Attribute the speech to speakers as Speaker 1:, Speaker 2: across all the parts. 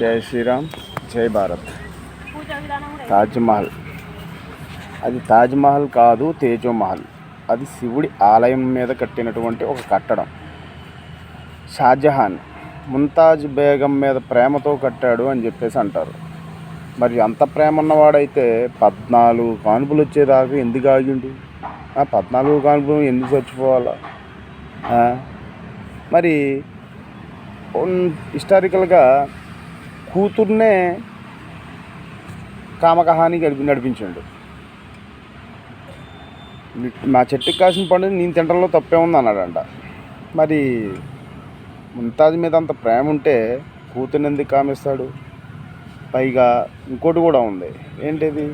Speaker 1: జై శ్రీరామ్ జై భారత్. తాజ్మహల్. అది తాజ్మహల్ కాదు తేజోమహల్. అది శివుడి ఆలయం మీద కట్టినటువంటి ఒక కట్టడం. షాజహాన్ ముంతాజ్ బేగం మీద ప్రేమతో కట్టాడు అని చెప్పేసి అంటారు. మరి అంత ప్రేమ ఉన్నవాడైతే పద్నాలుగు కానుపులు వచ్చేదాకా ఎందుకు ఆగిండు? పద్నాలుగు కానుపులు ఎందుకు చచ్చిపోవాలా? మరి హిస్టారికల్గా కూతుర్నే కామకహాని గడిపి నడిపించాడు. మా చెట్టుకి కాసిన పండు నేను తింటంలో తప్పే ఉంది అన్నాడంట. మరి ముంతాజ్ మీద అంత ప్రేమ ఉంటే కూతుర్ని ఎందుకు కామిస్తాడు? పైగా ఇంకోటి కూడా ఉంది. ఏంటిది?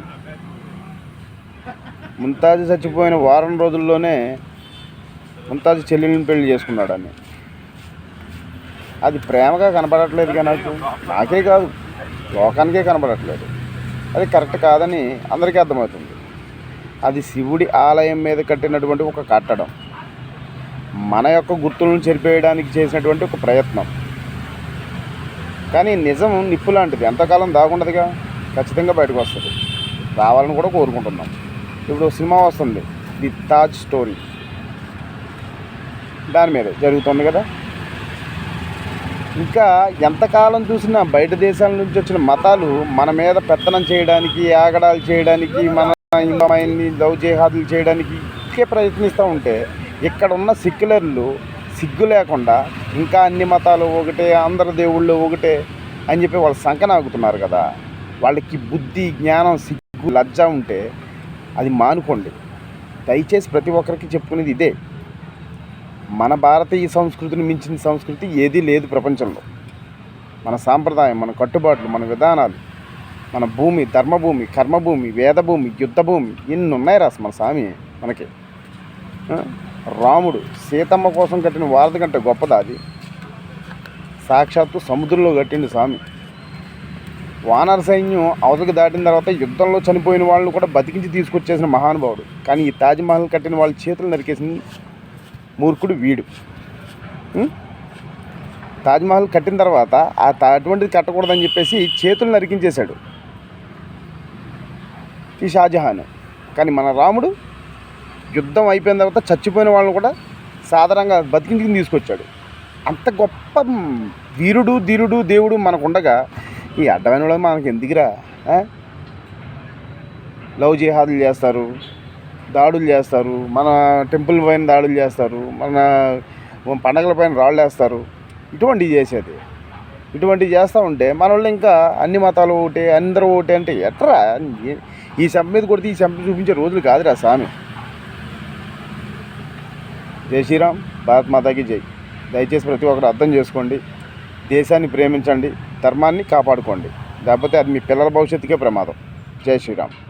Speaker 1: ముంతాజ్ చచ్చిపోయిన వారం రోజుల్లోనే ముంతాజ్ చెల్లెల్ని పెళ్ళి చేసుకున్నాడని. అది ప్రేమగా కనపడట్లేదు నాకు. నాకే కాదు లోకానికే కనపడట్లేదు అది కరెక్ట్ కాదని అందరికీ అర్థమవుతుంది. అది శివుడి ఆలయం మీద కట్టినటువంటి ఒక కట్టడం. మన యొక్క గుర్తులను చెరిపేయడానికి చేసినటువంటి ఒక ప్రయత్నం. కానీ నిజం నిప్పు లాంటిది. ఎంతకాలం దాగుండదుగా? ఖచ్చితంగా బయటకు వస్తుంది. రావాలని కూడా కోరుకుంటున్నాం. ఇప్పుడు సినిమా వస్తుంది. The Taj story. దాని మీద జరుగుతుంది కదా? ఇంకా ఎంతకాలం చూసినా బయట దేశాల నుంచి వచ్చిన మతాలు మన మీద పెత్తనం చేయడానికి ఆగడాలు చేయడానికి మన హిందమాయిల్ని లవ్ జేహాదులు చేయడానికి ఇంకే ప్రయత్నిస్తూ ఉంటే ఇక్కడ ఉన్న సిక్యులర్లు సిగ్గు లేకుండా ఇంకా అన్ని మతాలు ఒకటే ఆంధ్ర దేవుళ్ళు ఒకటే అని చెప్పి వాళ్ళు సంకనాగుతున్నారు కదా. వాళ్ళకి బుద్ధి జ్ఞానం సిగ్గు లజ్జ ఉంటే అది మానుకోండి. దయచేసి ప్రతి ఒక్కరికి చెప్పుకునేది ఇదే. మన భారతీయ సంస్కృతిని మించిన సంస్కృతి ఏదీ లేదు ప్రపంచంలో. మన సాంప్రదాయం మన కట్టుబాట్లు మన విధానాలు మన భూమి ధర్మభూమి కర్మభూమి వేదభూమి యుద్ధభూమి ఇన్ని ఉన్నాయి రాసు మన స్వామి మనకి? రాముడు సీతమ్మ కోసం కట్టిన వారధి కంటే గొప్పదా అది? సాక్షాత్తు సముద్రంలో కట్టిండు స్వామి. వానర సైన్యం అవతలికి దాటిన తర్వాత యుద్ధంలో చనిపోయిన వాళ్ళని కూడా బతికించి తీసుకొచ్చేసిన మహానుభావుడు. కానీ ఈ తాజ్మహల్ కట్టిన వాళ్ళ చేతులు నరికేసింది మూర్ఖుడు వీడు. తాజ్మహల్ కట్టిన తర్వాత ఆ తా- అటువంటిది కట్టకూడదని చెప్పేసి చేతులు నరికించేశాడు. ఈ షాజహాన్. కానీ మన రాముడు యుద్ధం అయిపోయిన తర్వాత చచ్చిపోయిన వాళ్ళని కూడా సాధారణంగా బతికించుకుని తీసుకొచ్చాడు. అంత గొప్ప వీరుడు ధీరుడు దేవుడు మనకు ఉండగా ఈ అడ్డమైన వాళ్ళు మనకి ఎందుకురా లవ్ జిహాదులు చేస్తారు. దాడులు చేస్తారు. మన టెంపుల్ పైన దాడులు చేస్తారు. మన పండగల పైన రాళ్ళు వేస్తారు ఇటువంటివి చేసేది. ఇటువంటివి చేస్తూ ఉంటే మన వాళ్ళు ఇంకా అన్ని మతాలు ఒకటి అందరూ ఒకటి అంటే ఎట్రా? ఈ- ఈ చెంప మీద కొడితే ఈ చెంప చూపించే రోజులు కాదురా స్వామి. జై శ్రీరామ్. భారత్ మాతాకి జై. దయచేసి ప్రతి ఒక్కరు అర్థం చేసుకోండి. దేశాన్ని ప్రేమించండి. ధర్మాన్ని కాపాడుకోండి. లేకపోతే అది మీ పిల్లల భవిష్యత్తుకే ప్రమాదం. జై శ్రీరామ్.